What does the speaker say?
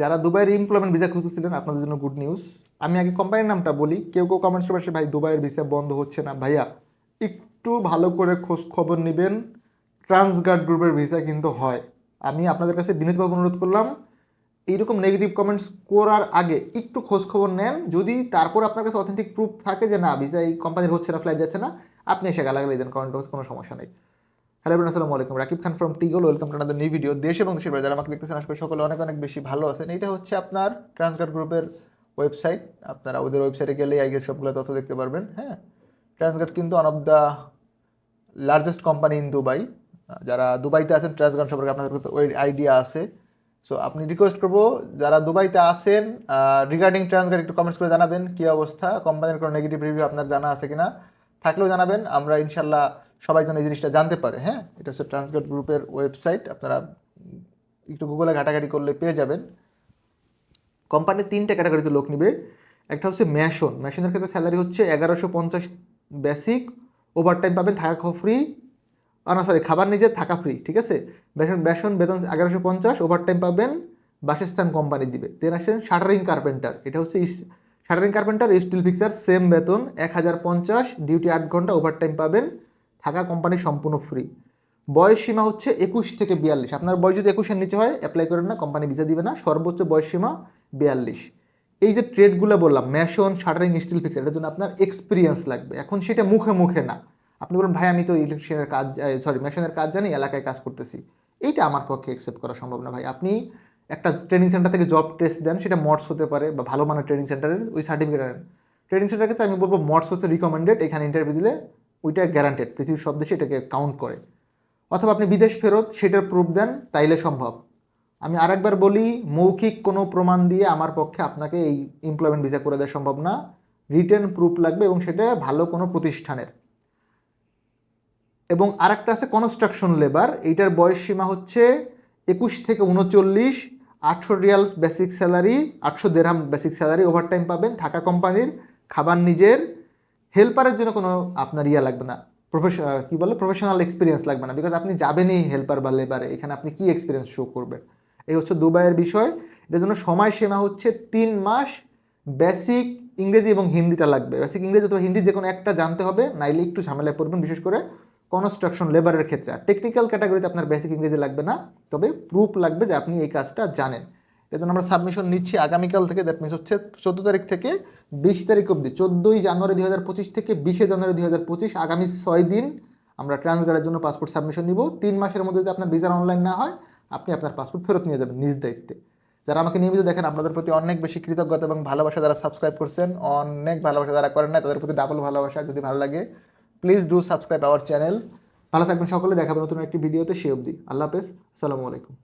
যারা দুবাইয়ের employment visa খুঁজেছিলেন আপনাদের জন্য গুড নিউজ আমি আগে কোম্পানির নামটা বলি, কেউ কেউ কমেন্টস করে ভাই দুবাইয়ের ভিসা বন্ধ হচ্ছে না। ভাইয়া, একটু ভালো করে খোঁজ খবর নেবেন ট্রান্সগার্ড গ্রুপের ভিসা কিন্তু হয়। আমি আপনাদের কাছে বিনীতভাবে অনুরোধ করলাম, এইরকম নেগেটিভ কমেন্টস করার আগে একটু খোঁজ খবর নেন। যদি তারপর আপনার কাছে অথেন্টিক প্রুফ থাকে যে না ভিসা এই কোম্পানির হচ্ছে না ফ্লাইট যাচ্ছে না, আপনি এসে গালাগালি দেন কারণ কোনো সমস্যা নেই। হ্যালো এভরিওয়ান আসসালামু আলাইকুম। Rakib Khan from টিগল welcome to another new video দেশ এবং দেশের বাইরে যারা আমাকে দেখতেছেন আসলে সকলে অনেক অনেক বেশি ভালো আছেন। এটা হচ্ছে আপনার ট্রান্সগার্ড গ্রুপের ওয়েবসাইট আপনারা ওদের ওয়েবসাইটে গেলে আগে সবগুলো তথ্য দেখতে পারবেন হ্যাঁ? ট্রান্সগার্ড কিন্তু one of the largest company in Dubai যারা দুবাইতে আছেন ট্রান্সগার্ড সম্পর্কে আপনাদের ওই আইডিয়া আছে। সো আপনি রিকোয়েস্ট করব, যারা দুবাইতে আছেন রিগার্ডিং ট্রান্সগার্ড একটু কমেন্টস করে জানাবেন, কী অবস্থা কোম্পানির কোনো নেগেটিভ রিভিউ আপনার জানা আছে কিনা, থাকলেও জানাবেন। আমরা ইনশাল্লাহ সবাই যেন এই জিনিসটা জানতে পারে হ্যাঁ? এটা হচ্ছে ট্রান্সগার্ড গ্রুপের ওয়েবসাইট আপনারা একটু গুগলে ঘাটাঘাটি করলে পেয়ে যাবেন। কোম্পানির তিনটে ক্যাটাগরিতে লোক নিবে। একটা হচ্ছে ম্যাশন ম্যাশনের ক্ষেত্রে স্যালারি হচ্ছে এগারোশো পঞ্চাশ বেসিক ওভার টাইম পাবেন, থাকা ফ্রি আর না সরি খাবার নিজের, থাকা ফ্রি ঠিক আছে? বেসন বেসন বেতন এগারোশো পঞ্চাশ ওভার টাইম পাবেন, বাসস্থান কোম্পানি দিবে। দেন আসেন শাটারিং কার্পেন্টার এটা হচ্ছে shuttering carpenter steel fixer same বেতন, এক হাজার পঞ্চাশ ডিউটি আট ঘণ্টা ওভার টাইম পাবেন। থাকা কোম্পানি সম্পূর্ণ ফ্রি বয়স সীমা হচ্ছে একুশ থেকে বিয়াল্লিশ। আপনার বয়স যদি একুশের নিচে হয় অ্যাপ্লাই করেন না কোম্পানি ভিসা দিবে না। সর্বোচ্চ বয়স সীমা বিয়াল্লিশ। এই যে ট্রেডগুলো বললাম ম্যাশন শাটারিং স্টিল ফিক্সার এটার জন্য আপনার এক্সপিরিয়েন্স লাগবে। এখন সেটা মুখে মুখে না। আপনি বলুন, ভাই, আমি তো ইলেকট্রিশিয়ানের কাজ সরি মেশিনের কাজ জানি, এলাকায় কাজ করতেছি। এইটা আমার পক্ষে অ্যাকসেপ্ট করা সম্ভব না, ভাই। আপনি একটা ট্রেনিং সেন্টার থেকে জব টেস্ট দেন, সেটা মডস হতে পারে বা ভালো মানের ট্রেনিং সেন্টারের ওই সার্টিফিকেট আনেন ট্রেনিং সেন্টারের ক্ষেত্রে আমি বলব মডস হচ্ছে রিকমেন্ডেড এখানে ইন্টারভিউ দিলে ওইটা গ্যারান্টেড পৃথিবীর সব দেশে এটাকে কাউন্ট করে। অথবা আপনি বিদেশ ফেরত সেটার প্রুফ দেন, তাইলে সম্ভব। আমি আরেকবার বলি, মৌখিক কোনো প্রমাণ দিয়ে আমার পক্ষে আপনাকে এই এমপ্লয়মেন্ট ভিসা করে দেওয়া সম্ভব না। রিটেন প্রুফ লাগবে এবং সেটা ভালো কোনো প্রতিষ্ঠানের। এবং আরেকটা আছে কনস্ট্রাকশন লেবার এইটার বয়স সীমা হচ্ছে একুশ থেকে উনচল্লিশ আটশো রিয়ালস বেসিক স্যালারি আটশো দেড়হাম বেসিক স্যালারি ওভারটাইম পাবেন, থাকা কোম্পানির, খাবার নিজের হেল্পারের জন্য কোনো আপনার ইয়া লাগবে না। প্রফেশন কী বলে? প্রফেশনাল এক্সপিরিয়েন্স লাগবে না। বিকজ আপনি যাবেনই হেল্পার বা লেবারে এখানে আপনি কি এক্সপিরিয়েন্স শো করবেন? এই হচ্ছে দুবাইয়ের বিষয়। এটার জন্য সময়সীমা হচ্ছে তিন মাস। বেসিক ইংরেজি এবং হিন্দিটা লাগবে। বেসিক ইংরেজি অথবা হিন্দি যে কোনো একটা জানতে হবে। নাইলে একটু ঝামেলায় পড়বেন, বিশেষ করে কনস্ট্রাকশন লেবারের ক্ষেত্রে। আর টেকনিক্যাল ক্যাটাগরিতে আপনার বেসিক ইংরেজি লাগবে না। তবে প্রুফ লাগবে যে আপনি এই কাজটা জানেন। এই জন্য আমরা সাবমিশন নিচ্ছি আগামীকাল থেকে দ্যাট মিনস হচ্ছে চোদ্দ তারিখ থেকে বিশ তারিখ অবধি। চোদ্দোই জানুয়ারি দুই পঁচিশ থেকে বিশে জানুয়ারি দুই পঁচিশ, আগামী ছয় দিন আমরা ট্রান্সগার্ডের জন্য পাসপোর্ট সাবমিশন নিব। তিন মাসের মধ্যে যদি আপনার ভিসার অনলাইন না হয়, আপনি আপনার পাসপোর্ট ফেরত নিয়ে যাবেন নিজ দায়িত্বে। যারা আমাকে নিয়মিত দেখেন, আপনাদের প্রতি অনেক বেশি কৃতজ্ঞতা এবং ভালোবাসা যারা সাবস্ক্রাইব করছেন, অনেক ভালোবাসা যারা করেন না তাদের প্রতি ডাবল ভালোবাসা, যদি ভালো লাগে please do subscribe our channel ভালো থাকবেন সকলে দেখাবেন নতুন একটি ভিডিওতে সে অবধি। আল্লাহ হাফেজ, আসসালামু আলাইকুম।